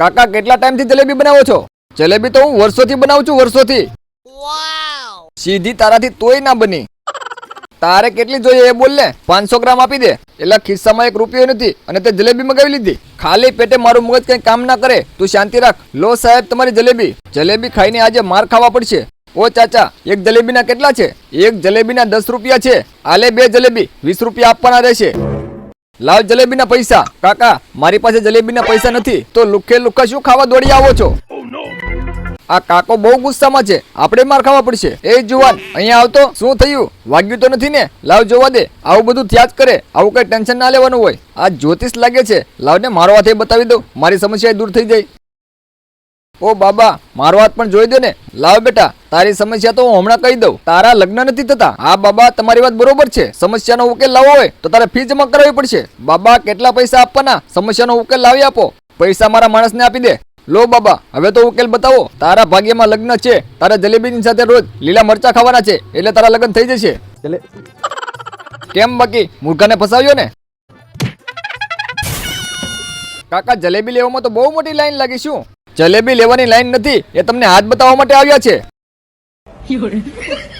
કાકા કેટલા ટાઈમથી જલેબી બનાવો છો? જલેબી તો હું વર્ષોથી બનાવું છું વર્ષોથી. સીધી તારાથી તોય ના બની. તારે કેટલી જોઈએ એ બોલ ને પાંચસો ગ્રામ આપી દે. એટલે ખિસ્સામાં એક રૂપિયો નથી અને તે જલેબી મગાવી લીધી. ખાલી પેટે મારું મગજ કઈ કામ ના કરે. તું શાંતિ રાખ. લો સાહેબ તમારી જલેબી. જલેબી ખાઈને આજે માર ખાવા પડશે. ઓ ચાચા એક જલેબીના કેટલા છે? એક જલેબીના દસ રૂપિયા છે. આલે બે જલેબી. વીસ રૂપિયા આપવાના રહેશે. લાવ જલેબીના પૈસા. કાકા, મારી પાસે જલેબીના પૈસા નથી, તો લુખે લુખા શું ખાવા દોડી આવો છો? આ કાકો બહુ ગુસ્સામાં છે, આપણે માર ખાવા પડશે. એ જુવાન, અહીંયા આવતો, શું થયું? વાગ્યું તો નથી ને? લાવ જોવા દે, આવું બધું થયા જ કરે, આવું કઈ ટેન્શન ના લેવાનું હોય. આ જ્યોતિષ લાગે છે, લાવને મારો હાથે બતાવી દઉં, મારી સમસ્યા દૂર થઈ જાય. ઓ બાબા મારો હાથ પણ જોઈ દે ને લાવ બેટા તારી સમસ્યા તો હું હમણાં કહી દઉં. તારા લગ્ન નથી થતા. હા બાબા તમારી વાત બરોબર છે. સમસ્યાનો ઉકેલ લાવવો હોય તો તારે ફી જમા કરાવવી પડશે. બાબા કેટલા પૈસા આપવાના? સમસ્યાનો ઉકેલ લાવી આપો. પૈસા મારા માણસને આપી દે. લો બાબા હવે તો ઉકેલ બતાવો. તારા ભાગ્યમાં લગ્ન છે. તારે જલેબીની સાથે રોજ લીલા મરચા ખાવાના છે. એટલે તારા લગ્ન થઈ જશે. કેમ બાકી? મૂર્ખાને ફસાવ્યો ને? કાકા જલેબી લેવામાં તો બહુ મોટી લાઈન લાગી શું? જલેબી લેવાની લાઈન નથી એ તમને હાથ બતાવવા માટે આવ્યા છે.